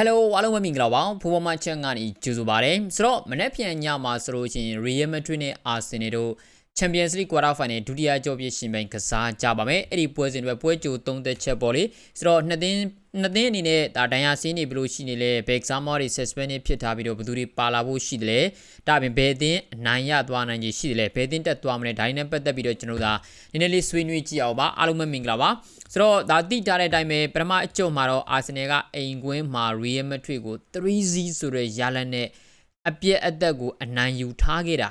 Hello အားလုံးပဲမင်္ဂလာပါဖူဘောမချက်ကနေကြိုဆိုပါရစေဆိုတော့မနေ့ပြန်ညမှာဆိုလို့ရှိရင် Real Madrid နဲ့ Arsenal တို့ Champions League Quarter Final ဒုတိယကြောပြရှင်ပြိုင်ကစားကြပါမယ်အဲ့ဒီပွဲစဉ်တွေပွဲကြိုသုံးသက်ချက်ပေါ့လေဆိုတော့နှစ်သင်းနှစ်သင်းအနေနဲ့ဒါဒဏ်ရာဆင်းနေဘလို့ရှိနေလဲဘယ်ကစားမောတွေ suspend ဖြစ်ထားပြီးတော့ဘယ်သူတွေပါလာဖို့ရှိတယ်လဲဒါပြင်ဘယ်သင်းအနိုင်ရသွားနိုင်ခြေရှိတယ်လဲဘယ်သင်းတက်သွားမလဲဒါနဲ့ပတ်သက်ပြီးတော့ကျွန်တော်တို့ဒါနည်းနည်းလေးဆွေးနွေးကြည့်အောင်ပါအားလုံးပဲမင်္ဂလာပါဆိုတော့ဒါတိထားတဲ့အတိုင်းပဲပထမအကျုံမှာတော့အာဆင်နယ်ကအိမ်ကွင်းမှာ Real Madrid ကို3-0ဆိုတဲ့ရလဒ်နဲ့အပြည့်အသက်ကိုအနိုင်ယူထားခဲ့တာ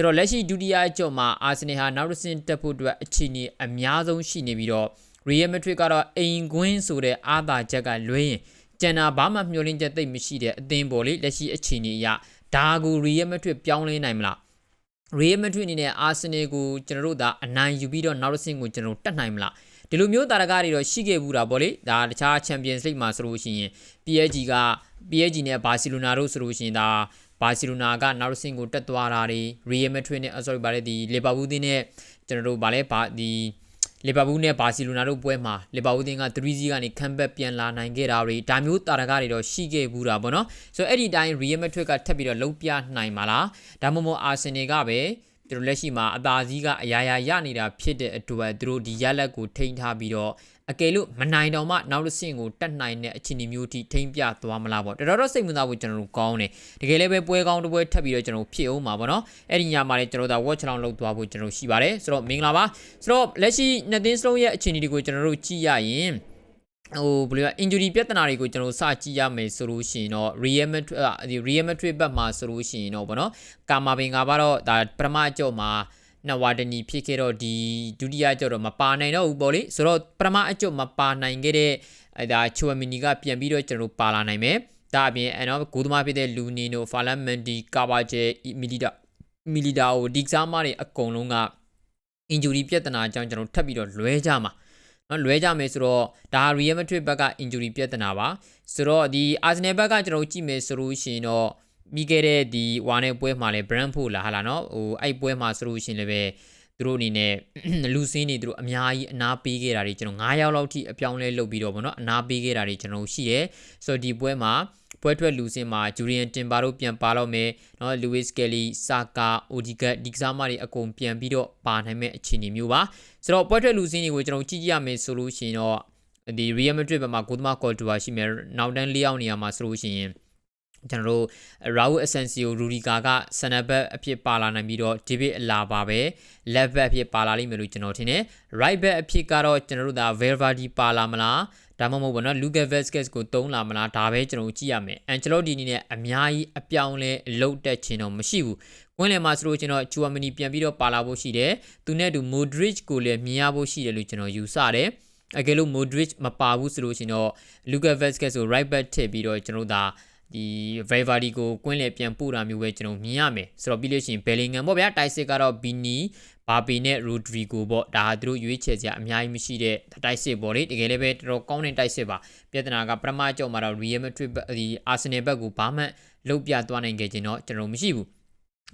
ဆိုတော့လက်ရှိဒုတိယအကျုံမှာအာဆင်နယ်ဟာနောက်တစ်ဆင့်တက်ဖို့အတွက်အခြေအနေအများဆုံးရှိနေပြီးတော့ Real Madrid ကတော့အိမ်ကွင်းဆိုတဲ့အာသာချက်ကလွဲရင်ကျန်တာဘာမှမျှော်လင့်ချက်သိပ်မရှိတဲ့အသင်းပေါ်လေလက်ရှိအခြေအနေအရဒါကို Real Madrid ပြောင်းလဲနိုင်မလား Real Madrid အနေနဲ့ Arsenal ကိုကျွန်တော်တို့ဒါအနိုင်ယူပြီးတော့နောက်တစ်ဆင့်ကိုကျွန်တော်တို့တက်နိုင်မလားဒီလိုမျိုးတာရကတွေတော့ရှိခဲ့ဘူးတာပေါ့လေဒါတခြား Champions League မှာဆိုလို့ရှိရင် PSG က PSG နဲ့ Barcelona တို့ဆိုလို့ရှိရင်ဒါ ဘာစီလိုနာကနောက်တစ်ဆင့်ကိုတက်သွားတာတွေ Real Madrid နဲ့ sorry ဗါလေဒီ Liverpool တင်းနဲ့ကျွန်တော်တို့ဗါလဲဘာဒီလီဗာပူးနဲ့ဘာစီလိုနာတို့ပွဲမှာလီဗာပူးတင်းက3-0ကနေခံဘက်ပြန်လာနိုင်ခဲ့တာတွေဒါမျိုးတာရကတွေတော့ရှိခဲ့ဘူးတာပေါ့နော်ဆိုတော့အဲ့ဒီတိုင်း Real Madrid ကထပ်ပြီးတော့လုံးပြနိုင်မှာလားဒါမှမဟုတ် Arsenal ကပဲ သူတို့လက်ရှိမှာအသာစီးကအရာရာရနေတာဖြစ်တဲ့အတွက်သူတို့ဒီရက်လက်ကိုထိန်းထားပြီးတော့အကယ်လို့မနိုင်တော့မှနောက်တစ်ဆင့်ကိုတက်နိုင်တဲ့အခြေအနေမျိုးထိထိန်းပြသွားမလားပေါ့တော်တော်စိတ်ဝင်စားဖို့ကျွန်တော်တို့ကောင်းတယ်တကယ်လည်းပဲပွဲကောင်းတစ်ပွဲထပ်ပြီးတော့ကျွန်တော်ဖြစ်အောင်ပါပေါ့နော်အဲ့ဒီညမှာလည်းကျွန်တော်တို့ watch လောင်းလုပ်သွားဖို့ကျွန်တော်ရှိပါတယ်ဆိုတော့မင်္ဂလာပါဆိုတော့လက်ရှိနှစ်သင်းစလုံးရဲ့အခြေအနေတွေကိုကျွန်တော်တို့ကြည့်ရရင် ဟိုဘယ်လိုလဲ injury ပြဿနာတွေကိုကျွန်တော်စကြည့်ရမယ်ဆိုလို့ရှိရင်တော့ Real Madrid ဒီ Real Madrid ဘက်မှာဆိုလို့ရှိရင်တော့ဗောနော်ကာမာဘင်ကပါတော့ဒါပထမအကြော့မှာနဝါဒနီဖြစ်ခဲ့တော့ဒီဒုတိယကြော့တော့မပါနိုင်တော့ဘူးပေါ့လေဆိုတော့ပထမအကြော့မပါနိုင်ခဲ့တဲ့အဲဒါချူဝမီနီကပြန်ပြီးတော့ကျွန်တော်ပါလာနိုင်မယ်ဒါအပြင်အဲတော့ဂိုးသမားဖြစ်တဲ့လူနီနိုဖာလန်မန်ဒီကာဘာဂျေမီလီဒါမီလီဒါကိုဒီကစားမတွေအကုန်လုံးက injury ပြဿနာအကြောင်းကျွန်တော်ထပ်ပြီးတော့လွဲကြမှာ နော်လွဲကြမယ်ဆိုတော့ဒါ Real Madrid ဘက်က injury ပြဿနာပါဆိုတော့ဒီ Arsenal ဘက်ကကျွန်တော်ကြည့်မယ်ဆိုလို့ရှိရင်တော့ပြီးခဲ့တဲ့ဒီဝါနဲ့ပွဲမှာလဲ Brentford လာဟာလာနော်ဟိုအဲ့ပွဲမှာဆိုလို့ရှိရင်လည်းပဲသူတို့အနေနဲ့လူစင်းတွေသူတို့အများကြီးအနာပေးခဲ့တာတွေကျွန်တော်9ရောက်လောက်ထိအပြောင်းလဲလုပ်ပြီးတော့ဗောနော်အနာပေးခဲ့တာတွေကျွန်တော်ရှိတယ်ဆိုတော့ဒီပွဲမှာ ပွဲထွက်လူစင်မှာဂျူရီယန်တင်ပါတို့ပြန်ပါတော့မယ်နော်လူးဝစ်ကယ်လီဆာကာအိုဒီဂတ်ဒီကစားမတွေအကုန်ပြန်ပြီးတော့ပါနိုင်မဲ့အခြေအနေမျိုးပါဆိုတော့ပွဲထွက်လူစင်တွေကိုကျွန်တော်ကြည့်ကြရမယ်ဆိုလို့ရှိရင်တော့ဒီ Real Madrid ဘက်မှာဂိုသမကော်တူဘာရှိမယ်နောက်တန်း၄ယောက်နေရာမှာဆိုလို့ရှိရင်ကျွန်တော်တို့ Raul Asensio Rudiga က center back အဖြစ်ပါလာနိုင်ပြီးတော့ David Alaba ပဲ left back အဖြစ်ပါလာလိမ့်မယ်လို့ကျွန်တော်ထင်တယ် right back အဖြစ်ကတော့ကျွန်တော်တို့ဒါ Valverde ပါလာမလား ဒါမှမဟုတ်ဘောနော် Lucas Vazquez ကိုတုံးလာမလားဒါပဲကျွန်တော်ကြည့်ရမယ် Ancelotti အနေနဲ့အများကြီးအပြောင်းလဲအလုပ်တက်ခြင်းတော့မရှိဘူးကွင်းလယ်မှာဆိုလို့ကျွန်တော် Chouamani ပြန်ပြီးတော့ပါလာဖို့ရှိတယ်သူနဲ့တူ Modric ကိုလည်းမြင်ရဖို့ရှိတယ်လို့ကျွန်တော်ယူဆတယ်အကယ်လို့ Modric မပါဘူးဆိုလို့ရှင်တော့ Lucas Vazquez ကို right back ထည့်ပြီးတော့ကျွန်တော်ဒါ ဒီ Valverde ကိုကွင်းလေပြန်ပို့တာမျိုးပဲကျွန်တော်မြင်ရမယ်ဆိုတော့ပြီးလို့ရှိရင် Bellingham ပေါ့ဗျာတိုက်စစ်ကတော့ Bini ဘာပီနဲ့ Rodrigo ပေါ့ဒါသူတို့ရွေးချယ်စရာအများကြီးမရှိတဲ့တိုက်စစ်ပေါ့လေတကယ်လည်းပဲတော်တော်ကောင်းတဲ့တိုက်စစ်ပါပြဿနာကပထမကြောက်မှာတော့ Real Madrid ဒီ Arsenal ဘက်ကိုဘာမှလုတ်ပြသွားနိုင်ခဲ့ခြင်းတော့ကျွန်တော်မရှိဘူး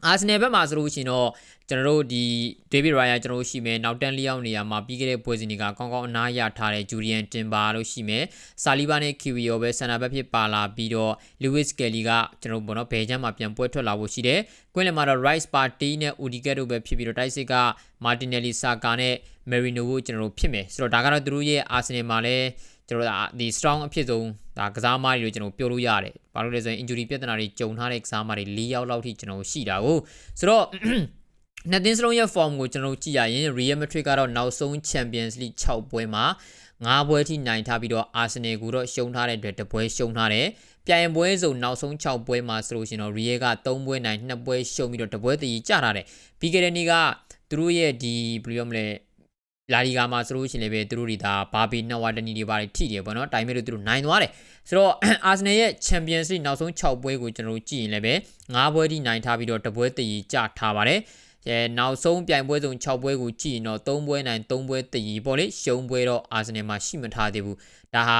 အာဆင်နယ်ဘက်မှာဆိုလို့ရှိရင်တော့ကျွန်တော်တို့ဒီ David Raya ကျွန်တော်တို့ရှိမယ်နောက်တန်းလျောက်နေရာမှာပြီးခဲ့တဲ့ပွဲစဉ်တွေကကောင်းကောင်းအနားရထားတဲ့ Julian Timber လို့ရှိမယ်။ Saliba နဲ့ Kiwi ရောပဲဆန်နာဘက်ဖြစ်ပါလာပြီးတော့ Lewis Kelly ကကျွန်တော်တို့ဘောနော်ဘယ်ချမ်းမှာပြန်ပွဲထွက်လာဖို့ရှိတယ်။ကွင်းလယ်မှာတော့ Rice Party နဲ့ Udigat တို့ပဲဖြစ်ပြီးတော့တိုက်စစ်က Martinelli Saka နဲ့ Merino ကိုကျွန်တော်တို့ဖြစ်မယ်။ဆိုတော့ဒါကတော့သူတို့ရဲ့ Arsenal မှာလည်း ကျွန်တော်တို့ဒီ strong အဖြစ်ဆုံးဒါကစားမတွေလို့ကျွန်တော်ပြောလို့ရတယ်။ဘာလို့လဲဆိုရင် injury ပြဿနာတွေကြုံထားတဲ့ကစားမတွေ၄ယောက်လောက်ထိကျွန်တော်ရှိတာကိုဆိုတော့နှစ်သင်းစလုံးရဲ့ form ကိုကျွန်တော်ကြည့်ရရင် Real Madrid ကတော့နောက်ဆုံး Champions League 6ပွဲမှာ9ပွဲထိနိုင်ထားပြီးတော့ Arsenal ကိုတော့ရှုံးထားတဲ့အတွက်တပွဲရှုံးထားတယ်။ပြိုင်ပွဲစုံနောက်ဆုံး6ပွဲမှာဆိုလို့ရှိရင်တော့ Real က3ပွဲနိုင်2ပွဲရှုံးပြီးတော့တပွဲတည်ကြထားတယ်။ပြီးခဲ့တဲ့နေ့ကသူတို့ရဲ့ဒီဘယ်လိုပြောမလဲ လာလီဂါမှာဆိုလို့ရှိရင်လည်းပဲသူတို့တွေဒါဘာဘီနဝါဒနီတွေပါထိတယ်ပေါ့နော်။ဒါပေမဲ့လို့သူတို့နိုင်သွားတယ်။ဆိုတော့အာဆင်နယ်ရဲ့ Champions League နောက်ဆုံး6ပွဲကိုကျွန်တော်တို့ကြည့်ရင်လည်းပဲ9ပွဲထိနိုင်ထားပြီးတော့တပွဲတည်ကြထားပါတယ်။အဲနောက်ဆုံးပြိုင်ပွဲစုံ6ပွဲကိုကြည့်ရင်တော့3ပွဲနိုင်3ပွဲတည်ပေါ့လေရှုံးပွဲတော့အာဆင်နယ်မှာရှိမထားသေးဘူး။ဒါဟာ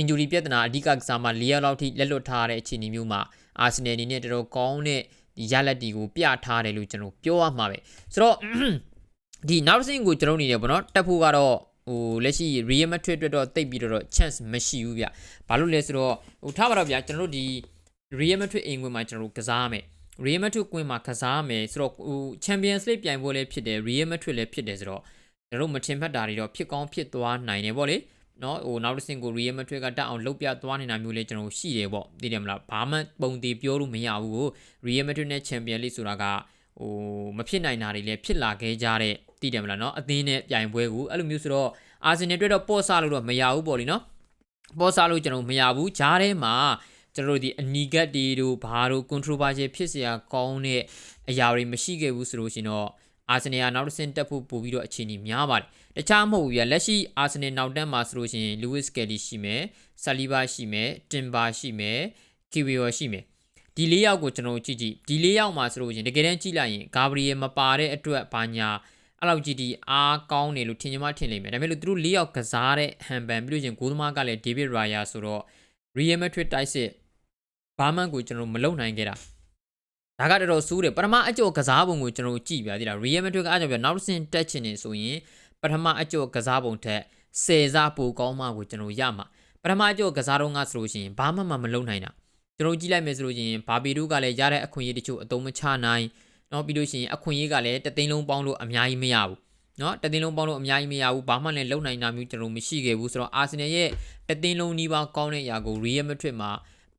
injury ပြဿနာအဓိကကစားမှာ၄ရက်လောက်ထိလက်လွတ်ထားတဲ့အခြေအနေမျိုးမှာအာဆင်နယ်အနေနဲ့တော်တော်ကောင်းတဲ့ဒီရလက်တီကိုပြထားတယ်လို့ကျွန်တော်ပြောရမှာပဲ။ဆိုတော့ ဒီနောက်တစ်ဆင့်ကိုကျွန်တော်အနေနဲ့ပေါ့နော်တက်ဖို့ကတော့ဟိုလက်ရှိ Real Madrid အတွက်တော့တိတ်ပြီးတော့ chance မရှိဘူးဗျဘာလို့လဲဆိုတော့ဟိုထားပါတော့ဗျာကျွန်တော်တို့ဒီ Real Madrid အိမ်ကွင်းမှာကျွန်တော်တို့ကစားရမယ် Real Madrid ကွင်းမှာကစားရမယ်ဆိုတော့ဟို Champions League ပြိုင်ပွဲလည်းဖြစ်တယ် Real Madrid လည်းဖြစ်တယ်ဆိုတော့ကျွန်တော်တို့မထင်မှတ်တာတွေတော့ဖြစ်ကောင်းဖြစ်သွားနိုင်တယ်ဗောလေနော်ဟိုနောက်တစ်ဆင့်ကို Real Madrid ကတက်အောင်လှုပ်ပြသွားနေတာမျိုးလေးကျွန်တော်ရှိတယ်ပေါ့သိတယ်မလားဘာမှပုံသေးပြောလို့မရဘူးကို Real Madrid နဲ့ Champions League ဆိုတာကဟိုမဖြစ်နိုင်တာတွေလည်းဖြစ်လာခဲ့ကြတဲ့ သိတယ်မလားနော်အသင်းနဲ့ပြိုင်ပွဲကိုအဲ့လိုမျိုးဆိုတော့ Arsenal အတွက်တော့ပေါ့ဆလို့တော့မရဘူးပေါ့လीနော်ပေါ့ဆလို့ကျွန်တော်မရဘူးဂျားထဲမှာကျွန်တော်တို့ဒီအနီဂတ်တွေတို့ဘာတို့ controversial ဖြစ်စရာကောင်းတဲ့အရာတွေမရှိခဲ့ဘူးဆိုလို့ရှင်တော့အာဆင်နယ်ကနောက်တစ်ဆင့်တက်ဖို့ပို့ပြီးတော့အခြေအနေများပါတယ်။တခြားမဟုတ်ဘူးပြလက်ရှိအာဆင်နယ်နောက်တက်မှာဆိုလို့ရှိရင်လူးဝစ်ကယ်လီရှိမယ်၊ဆာလီဘာရှိမယ်၊တင်ဘာရှိမယ်၊ကီဝီယောရှိမယ်။ဒီ၄ယောက်ကိုကျွန်တော်ကြည့်ကြည့်ဒီ၄ယောက်မှာဆိုလို့ရှိရင်တကယ်တမ်းကြည့်လိုက်ရင်ဂါဘရီယယ်မပါတဲ့အတွက်ဘာညာ အဲ့လောက်ကြည့်ဒီအားကောင်းတယ်လို့ထင်ကြမှထင်လိမ့်မယ်ဒါပေမဲ့လို့သူတို့၄ယောက်ကစားတဲ့ဟန်ပန်ပြီးလို့ရှိရင်ဂိုးသမားကလည်းဒေးဗစ်ရာယာဆိုတော့ Real Madrid တိုက်စစ်ဘာမှကိုကျွန်တော်မလုံနိုင်ခဲ့တာဒါကတော်တော်ဆိုးတယ်ပထမအကျော်ကစားပုံကိုကျွန်တော်ကြည့်ပြသေးတာ Real Madrid ကအားကြောင့်ပြနောက်တစ်ဆင့်တက်ချင်နေဆိုရင်ပထမအကျော်ကစားပုံထက်ဆယ်စားပိုကောင်းမှကိုကျွန်တော်ရမှာပထမအကျော်ကစားတော့ငါဆိုလို့ရှိရင်ဘာမှမမလုံနိုင်တာကျွန်တော်ကြည့်လိုက်မယ်ဆိုလို့ရှိရင်ဘာဘီတို့ကလည်းရတဲ့အခွင့်အရေးတချို့အသုံးမချနိုင်เနော်ပြီးလို့ရှိရင်အခွင့်အရေးကလည်းတသိန်းလုံးပေါင်းလို့အများကြီးမရဘူးနော်တသိန်းလုံးပေါင်းလို့အများကြီးမရဘူးဘာမှလည်းလုံနိုင်တာမျိုးကျွန်တော်မရှိခဲ့ဘူးဆိုတော့အာဆင်နယ်ရဲ့တသိန်းလုံးနီးပါးကောင်းတဲ့အရာကို Real Madrid မှာ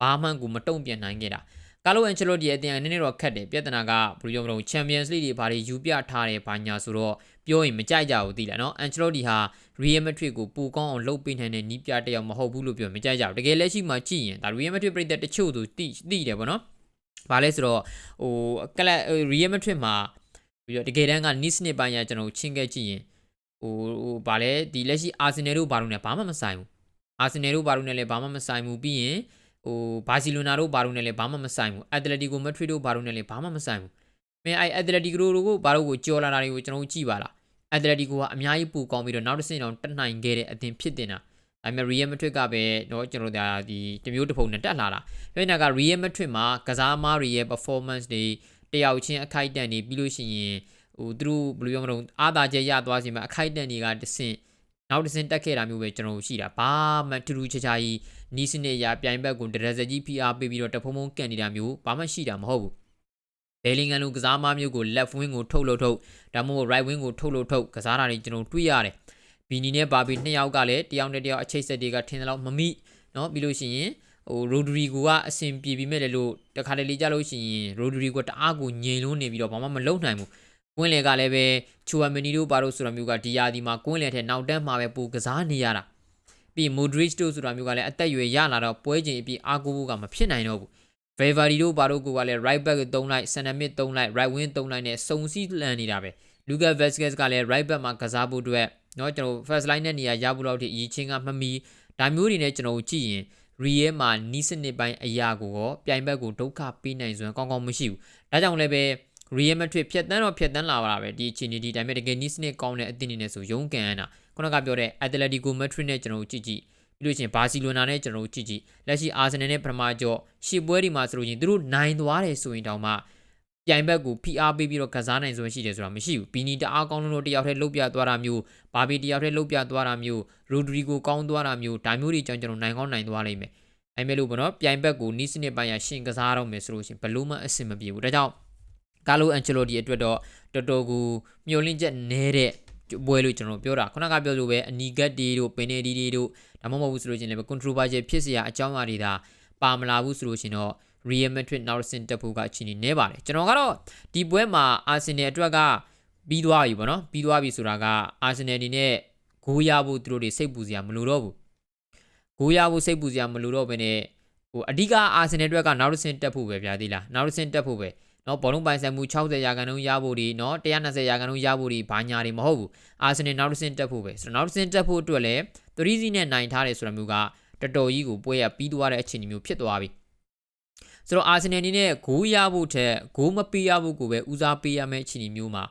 ဘာမှကိုမတုံ့ပြန်နိုင်ခဲ့တာကာလိုအန်ချလိုဒီအတင်းကနည်းနည်းတော့ခက်တယ်ပြဿနာကဘယ်လိုပြောမလို့ Champions League တွေဘာတွေယူပြထားတယ်ဘာညာဆိုတော့ပြောရင်မကြိုက်ကြဘူးသိလားနော်အန်ချလိုဒီဟာ Real Madrid ကိုပူကောင်းအောင်လုပ်ပေးနိုင်တဲ့နီးပြတယောက်မဟုတ်ဘူးလို့ပြောမကြိုက်ကြဘူးတကယ်လက်ရှိမှာကြည့်ရင်ဒါ Real Madrid ပြည်သက်တချို့သူတိတိတယ်ပေါ့နော် ဘာလဲဆိုတော့ဟိုကလပ် Real Madrid မှာပြီးတော့တကယ်တမ်းက Nice နှစ်ပိုင်းကကျွန်တော်ချင်းခဲ့ကြည့်ရင်ဟိုဟိုဘာလဲဒီလက်ရှိ Arsenal တို့ဘာလို့လဲဘာမှမဆိုင်ဘူး Arsenal တို့ဘာလို့လဲလည်းဘာမှမဆိုင်ဘူးပြီးရင်ဟိုဘာစီလိုနာတို့ဘာလို့လဲလည်းဘာမှမဆိုင်ဘူးအက်တလက်တီကိုမက်ဒရစ်တို့ဘာလို့လဲလည်းဘာမှမဆိုင်ဘူးမင်းအဲအက်တလက်တီကိုတို့ဘာလို့ကိုကြော်လာတာတွေကိုကျွန်တော်ကြည့်ပါလားအက်တလက်တီကိုကအများကြီးပူကောင်းပြီးတော့နောက်တစ်ဆင့်တော့တက်နိုင်ခဲ့တဲ့အသင်းဖြစ်တင်တာ ဒါပေမဲ့ real matrix ကပဲတော့ကျွန်တော်တို့ဒီတမျိုးတစ်ပုံနဲ့တက်လာတာပြောနေတာက real matrix မှာကစားမားတွေရဲ့ performance တွေတယောက်ချင်းအခိုက်အတန့်တွေပြီးလို့ရှိရင်ဟိုသူတို့ဘယ်လိုပြောမလို့အာသာချက်ရသွားစီမှာအခိုက်အတန့်တွေကတဆင့်နောက်တစ်ဆင့်တက်ခဲ့တာမျိုးပဲကျွန်တော်ရှိတာဘာမှထူးထူးခြားခြားကြီးနီးစနစ်ရပြိုင်ဘက်ကိုတရဇကြီးဖိအားပေးပြီးတော့တဖုံဖုံကန်နေတာမျိုးဘာမှရှိတာမဟုတ်ဘူးဘယ်လင်ဂန်လိုကစားမမျိုးကို left wing ကိုထုတ်လို့ထုတ်ဒါမှမဟုတ် right wing ကိုထုတ်လို့ထုတ်ကစားတာတွေကျွန်တော်တွေ့ရတယ် ဘီနီနဲ့ဘာဘီနှစ်ယောက်ကလည်းတယောက်နဲ့တယောက်အချိတ်ဆက်တွေကထင်သလောက်မမိနော်ပြီးလို့ရှိရင်ဟိုရိုဒရီကိုကအဆင်ပြေပြီးမဲ့လည်းလို့တခါတလေကြလို့ရှိရင်ရိုဒရီကိုတအားကိုငြိမ်လို့နေပြီးတော့ဘာမှမလုပ်နိုင်ဘူးကွင်းလေကလည်းပဲချူဝမနီတို့ပါတို့ဆိုတာမျိုးကဒီယာဒီမှာကွင်းလေထဲနောက်တန်းမှာပဲပူကစားနေရတာပြီးမိုဒရစ်တို့ဆိုတာမျိုးကလည်းအသက်အရွယ်ရလာတော့ပွဲချင်းအပြီးအာကိုဘိုးကမဖြစ်နိုင်တော့ဘူး Bravery တို့ပါတို့ကလည်း right back 3လိုက် center mid 3လိုက် right wing 3လိုက်နဲ့စုံစည်းလန်နေတာပဲ Lucas Vasquez ကလည်း right back မှာကစားဖို့အတွက် เนาะကျွန်တော် first line နဲ့နေရာရဖို့တော့ဒီအရေးချင်းကမမီဒါမျိုးတွေနဲ့ကျွန်တော်ကြည့်ရင် Real မှာနီးစနစ်ပိုင်းအရာကိုရောပြိုင်ဘက်ကိုဒုက္ခပေးနိုင်စွမ်းကောင်းကောင်းမရှိဘူးဒါကြောင့်လည်းပဲ Real Madrid ဖြတ်တန်းတော့ဖြတ်တန်းလာပါတာပဲဒီအချိန်ဒီတိုင်းပဲတကယ်နီးစနစ်ကောင်းတဲ့အသင်းနေနဲ့ဆိုရုန်းကန်ရတာခုနကပြောတဲ့ Atletico Madrid နဲ့ကျွန်တော်ကြည့်ကြည့်ပြီးလို့ချင်းဘာစီလိုနာနဲ့ကျွန်တော်ကြည့်ကြည့်လက်ရှိအာဆင်နယ်နဲ့ပထမကျော့ရှစ်ပွဲဒီမှာဆိုလို့ချင်းသူတို့နိုင်သွားတယ်ဆိုရင်တောင်မှ ပြိုင်ဘက်ကိုဖိအားပေးပြီးတော့ကစားနိုင်စွမ်းရှိတယ်ဆိုတာမရှိဘူးဘီနီတအားကောင်းလို့တယောက်တည်းလှုပ်ပြသွားတာမျိုးဘာဘီတယောက်တည်းလှုပ်ပြသွားတာမျိုးရိုဒရီကိုကောင်းသွားတာမျိုးဒါမျိုးတွေကြောင့်ကျွန်တော်နိုင်ကောင်းနိုင်သွားလိမ့်မယ်အဲမဲ့လို့ပေါ့နော်ပြိုင်ဘက်ကိုနီးစနစ်ပိုင်းရရှင်ကစားတော့မယ်ဆိုလို့ရှိရင်ဘလို့မှအဆင်မပြေဘူးဒါကြောင့်ကာလိုအန်ချလိုဒီအတွက်တော့တော်တော်ကိုမျှော်လင့်ချက်နည်းတဲ့ပွဲလို့ကျွန်တော်ပြောတာခုနကပြောလို့ပဲအနီဂတ်တီတို့ပင်နေဒီတီတို့ဒါမှမဟုတ်ဘူးဆိုလို့ရှိရင်လည်း controversial ဖြစ်စရာအကြောင်းအရာတွေဒါပါမလာဘူးဆိုလို့ရှိရင်တော့ Real Madrid နောက်တစ်ဆင့်တက်ဖို့ကအချိန်ကြီးနဲပါတယ်ကျွန်တော်ကတော့ဒီပွဲမှာ Arsenal အတွက်ကပြီးသွားပြီပေါ့နော်ပြီးသွားပြီဆိုတာက Arsenal ဒီနဲ့ဂိုးရဖို့သူတို့တွေစိတ်ပူစရာမလိုတော့ဘူးဂိုးရဖို့စိတ်ပူစရာမလိုတော့ဘဲနဲ့ဟိုအဓိက Arsenal အတွက်ကနောက်တစ်ဆင့်တက်ဖို့ပဲဗျာသေးလားနောက်တစ်ဆင့်တက်ဖို့ပဲနော်ဘောလုံးပိုင်ဆိုင်မှု60ရာခိုင်နှုန်းရဖို့ဒီနော်120ရာခိုင်နှုန်းရဖို့ဒီဘာညာတွေမဟုတ်ဘူးအာဆင်နယ်နောက်တစ်ဆင့်တက်ဖို့ပဲဆိုတော့နောက်တစ်ဆင့်တက်ဖို့အတွက်လည်း3စီးနဲ့နိုင်ထားတယ်ဆိုတာမျိုးကတော်တော်ကြီးကိုပွဲရပြီးသွားတဲ့အခြေအနေမျိုးဖြစ်သွားပြီ ဆိုတော့အာဆင်နယ်အနေနဲ့ဂိုးရဖို့ထက်ဂိုးမပေးရဖို့ကိုပဲဦးစားပေးရမယ့်အခြေအနေမျိုးမှာ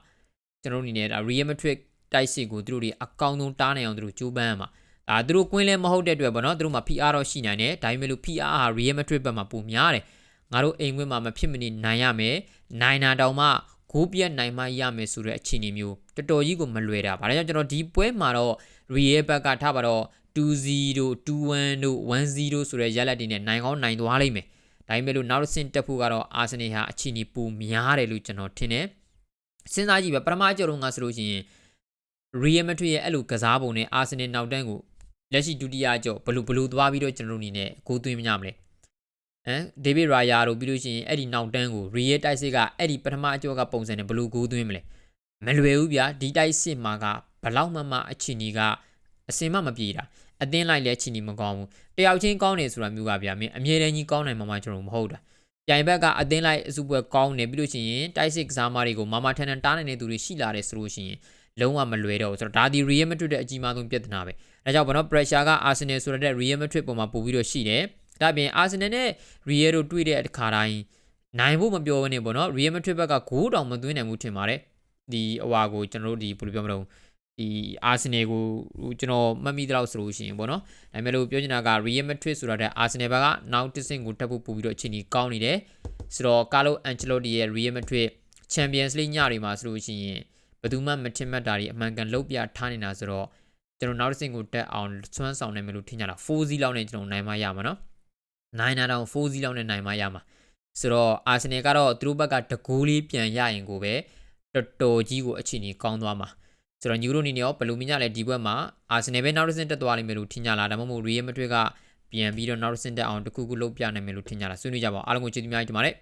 ကျွန်တော်အနေနဲ့ဒါ Real Madrid တိုက်စစ်ကိုသူတို့တွေအကောင်းဆုံးတားနိုင်အောင်သူတို့ကြိုးပမ်းရမှာဒါသူတို့ကွင်းလဲမဟုတ်တဲ့အတွက်ပေါ့နော်သူတို့မှာ PR တော့ရှိနိုင်တယ်ဒါပေမဲ့လို့ PR ဟာ Real Madrid ဘက်မှာပုံများတယ်ငါတို့အိမ်ခွင်းမှာမဖြစ်မနေနိုင်ရမယ်နိုင်တာတောင်မှဂိုးပြတ်နိုင်မှရမယ်ဆိုတဲ့အခြေအနေမျိုးတော်တော်ကြီးကိုမလွယ်တာ။ဘာလဲကြောင့်ကျွန်တော်ဒီပွဲမှာတော့ရီရဲ့ဘက်ကထားပါတော့2-0 2-1တို့1-0ဆိုတဲ့ရလဒ်တွေနဲ့နိုင်ကောင်းနိုင်သွားလိမ့်မယ် ဒါပေမဲ့လို့နောက်တစ်ဆင့်တက်ဖို့ကတော့အာဆင်နယ်ဟာအချီနီပူများတယ်လို့ကျွန်တော်ထင်တယ်စဉ်းစားကြည့်ပဲပထမအကြောတော့ငါဆိုလို့ရှိရင်ရီယယ်မက်ဒရစ်ရဲ့အဲ့လိုကစားပုံနဲ့အာဆင်နယ်နောက်တန်းကိုလက်ရှိဒုတိယအကြောဘလူဘလူသွားပြီးတော့ကျွန်တော်တို့အနေနဲ့ဂိုးသွင်းမရမလဲဟမ်ဒေးဗစ်ရာယာတို့ပြီးလို့ရှိရင်အဲ့ဒီနောက်တန်းကိုရီယယ်တိုက်စစ်ကအဲ့ဒီပထမအကြောကပုံစံနဲ့ဘလူဂိုးသွင်းမလဲမလွယ်ဘူးဗျာဒီတိုက်စစ်မှာကဘလောက်မှမှအချီနီကအစင်မမပြေတာ အသင်းလိုက်လဲချီနီမကောင်းဘူးတယောက်ချင်းကောင်းတယ်ဆိုတာမျိုးကဗျာမင်းအမြဲတမ်းကြီးကောင်းနိုင်မှာမှကျွန်တော်မဟုတ်တာပြိုင်ဘက်ကအသင်းလိုက်အစုပွဲကောင်းတယ်ပြီးလို့ရှိရင်တိုက်စစ်ကစားမတွေကိုမာမာထန်ထန်တားနိုင်တဲ့သူတွေရှိလာတယ်ဆိုလို့ရှိရင်လုံးဝမလွယ်တော့ဘူးဆိုတော့ဒါဒီ Real Madrid ရဲ့အကြီးမားဆုံးပြဿနာပဲဒါကြောင့်ဘာလို့ pressure က Arsenal ဆိုတဲ့ Real Madrid ပုံမှာပို့ပြီးတော့ရှိတယ်ဒါပြင် Arsenal နဲ့ Real တို့တွေ့တဲ့အခါတိုင်းနိုင်ဖို့မပြောဘဲနဲ့ပေါ့နော် Real Madrid ဘက်ကဂိုးတောင်မသွင်းနိုင်ဘူးထင်ပါတယ်ဒီအဝါကိုကျွန်တော်တို့ဒီဘယ်လိုပြောမလို့ ဒီအာဆင်နယ်ကိုကျွန်တော်မှတ်မိသလောက်ဆိုလို့ရှိရင်ပေါ့နော်ဒါပေမဲ့လို့ပြောချင်တာက Real Madrid ဆိုတာတဲ့အာဆင်နယ်ဘက်ကနောက်တစ်ဆင့်ကိုတက်ဖို့ပို့ပြီးတော့အချိန်ကြီးကောင်းနေတယ်ဆိုတော့ Carlo Ancelotti ရဲ့ Real Madrid Champions League ညတွေမှာဆိုလို့ရှိရင်ဘယ်သူမှမထင်မှတ်တာတွေအမှန်ကန်လုပ်ပြထားနေတာဆိုတော့ကျွန်တော်နောက်တစ်ဆင့်ကိုတက်အောင်ဆွမ်းဆောင်နိုင်မယ်လို့ထင်ကြတာ4-0လောက်နဲ့ကျွန်တော်နိုင်မှရမှာနော်နိုင်တာတော့4-0လောက်နဲ့နိုင်မှရမှာဆိုတော့အာဆင်နယ်ကတော့သူတို့ဘက်ကတကူးလေးပြန်ရရင်ကိုပဲတော်တော်ကြီးကိုအချိန်ကြီးကောင်းသွားမှာ ဆိုတော့ညီတို့အနေနဲ့ရောဘယ်လိုမြင်ကြလဲဒီဘက်မှာအာဆင်နယ်ပဲနောက်တစ်ဆင့်တက်သွားလိမ့်မယ်လို့ထင်ကြလားဒါမှမဟုတ်ရီယယ်မက်ဒရစ်ကပြန်ပြီးတော့နောက်တစ်ဆင့်တက်အောင်တခုခုလုပ်ပြနိုင်မယ်လို့ထင်ကြလားဆွေးနွေးကြပါဦးအားလုံးကိုကျေးဇူးများတင်ပါတယ်